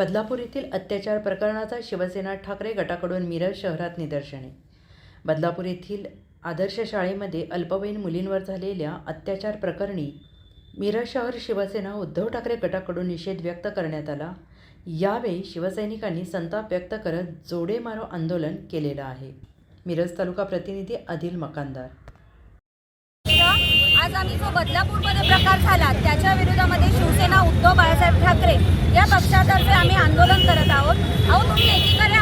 बदलापूर येथील अत्याचार प्रकरणाचा शिवसेना ठाकरे गटाकडून मिरज शहरात निदर्शने. बदलापूर येथील आदर्श शाळेमध्ये अल्पवयीन मुलींवर झालेल्या अत्याचार प्रकरणी मिरज शहर शिवसेना उद्धव ठाकरे गटाकडून निषेध व्यक्त करण्यात आला. यावेळी शिवसैनिकांनी संताप व्यक्त करत जोडे मारो आंदोलन केलेलं आहे. मिरज तालुका प्रतिनिधी आदिल मकानदार. आज आम्ही जो बदलापूरमध्ये प्रकार झाला त्याच्या विरोधामध्ये शिवसेना उद्धव बाळासाहेब ठाकरे या पक्षातर्फे आम्ही आंदोलन करत आहोत. अहो तुम्ही एकीकडे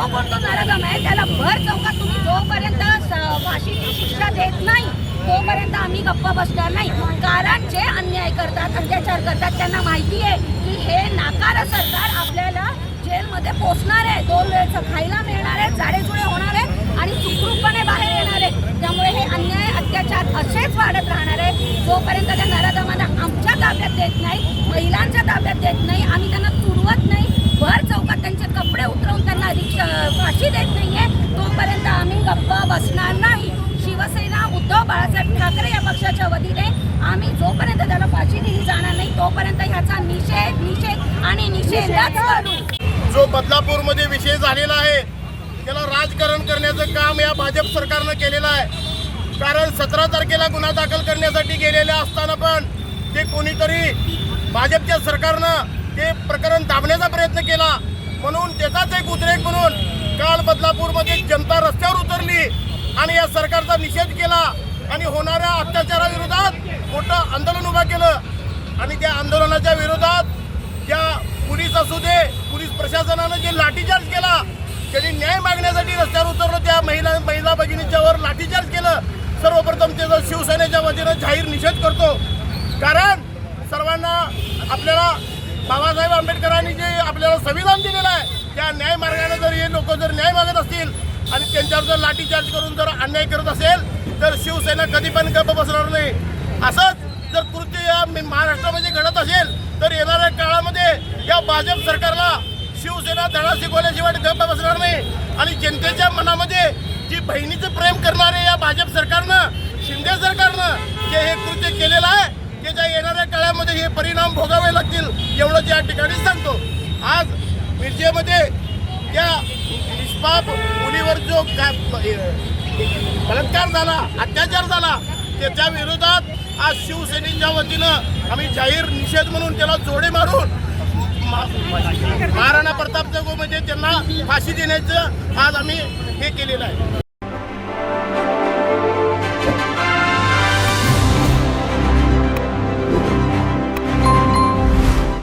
जो कोण तो आहे त्याला भर चौकात तुम्ही जोपर्यंत स- फाशीची शिक्षा देत नाही तोपर्यंत आम्ही गप्प बसणार नाही. कारण जे अन्याय करतात अत्याचार करतात त्यांना माहिती आहे की हे नाकार सरकार आपल्याला जेलमध्ये पोचणार आहे. दोन वेळचं खायला मिळणार आहे जाडेजुडे होणार आहे आणि सुखरूपपणे बाहेर येणार आहे. त्यामुळे हे अन्याय अत्याचार असेच वाढत राहणार आहे. जोपर्यंत त्या नराधमांना आमच्या ताब्यात देत नाही महिलांच्या ताब्यात देत नाही आम्ही त्यांना तुडवत नाही भर चौकात त्यांचे कपडे उतरवून त्यांना रिक्षा फाशी देत नाहीये. तोपर्यंत आम्ही गप्प बसणार नाही. शिवसेना उद्धव बाळासाहेब ठाकरे या पक्षाच्या वतीने आम्ही जोपर्यंत त्याला फाशी दिली जाणार नाही तोपर्यंत ह्याचा निषेध निषेध आणि निषेधच करू. जो बदलापूरमध्ये विषय झालेला आहे त्याला राजकारण करण्याचं काम या भाजप सरकारनं केलेलं आहे. कारण सतरा तारखेला गुन्हा दाखल करण्यासाठी गेलेले असताना पण ते कोणीतरी भाजपच्या सरकारनं ते प्रकरण दाबण्याचा प्रयत्न केला. म्हणून त्याचाच एक उद्रेक म्हणून काल बदलापूरमध्ये जनता रस्त्यावर उतरली आणि या सरकारचा निषेध केला आणि होणाऱ्या अत्याचाराविरोधात मोठं आंदोलन उभं केलं. आणि त्या आंदोलनाच्या विरोधात त्या पोलीस असू दे पोलीस प्रशासनानं जे लाठीचार्ज केला त्यांनी न्याय मागण्यासाठी रस्त्यावर उतरलं त्या महिला महिला भगिनीच्यावर लाठीचार्ज केलं. सर्वप्रथम त्याचा शिवसेनेच्या वतीनं जाहीर निषेध करतो. कारण सर्वांना आपल्याला बाबासाहेब आंबेडकरांनी जे आपल्याला संविधान दिलेलं आहे त्या न्याय मार्गाने जर हे लोक जर न्याय मागत असतील आणि त्यांच्यावर जर लाठीचार्ज करून जर अन्याय करत असेल तर शिवसेना कधी पण गप्प बसणार नाही. असंच जर कृत्य या महाराष्ट्रामध्ये घडत असेल तर येणाऱ्या काळामध्ये या भाजप सरकारला शिवसेना धडा शिकवल्याशिवाय गप्प बसणार नाही. आणि जनतेच्या मनामध्ये जी बहिणीचं प्रेम करणारे या भाजप सरकारनं शिंदे सरकारनं जे हे कृत्य केलेलं आहे त्याच्या येणाऱ्या काळामध्ये हे परिणाम भोगावे लागतील एवढंच या ठिकाणी सांगतो. आज मिरजेमध्ये त्या निष्पाप मुलीवर जो बलात्कार झाला अत्याचार झाला त्याच्या विरोधात आज शिवसेनेच्या वतीनं आम्ही जाहीर निषेध म्हणून त्याला जोडे मारून महाराणा प्रताप जगोमध्ये त्यांना फाशी देण्याचं आज आम्ही हे केलेलं आहे.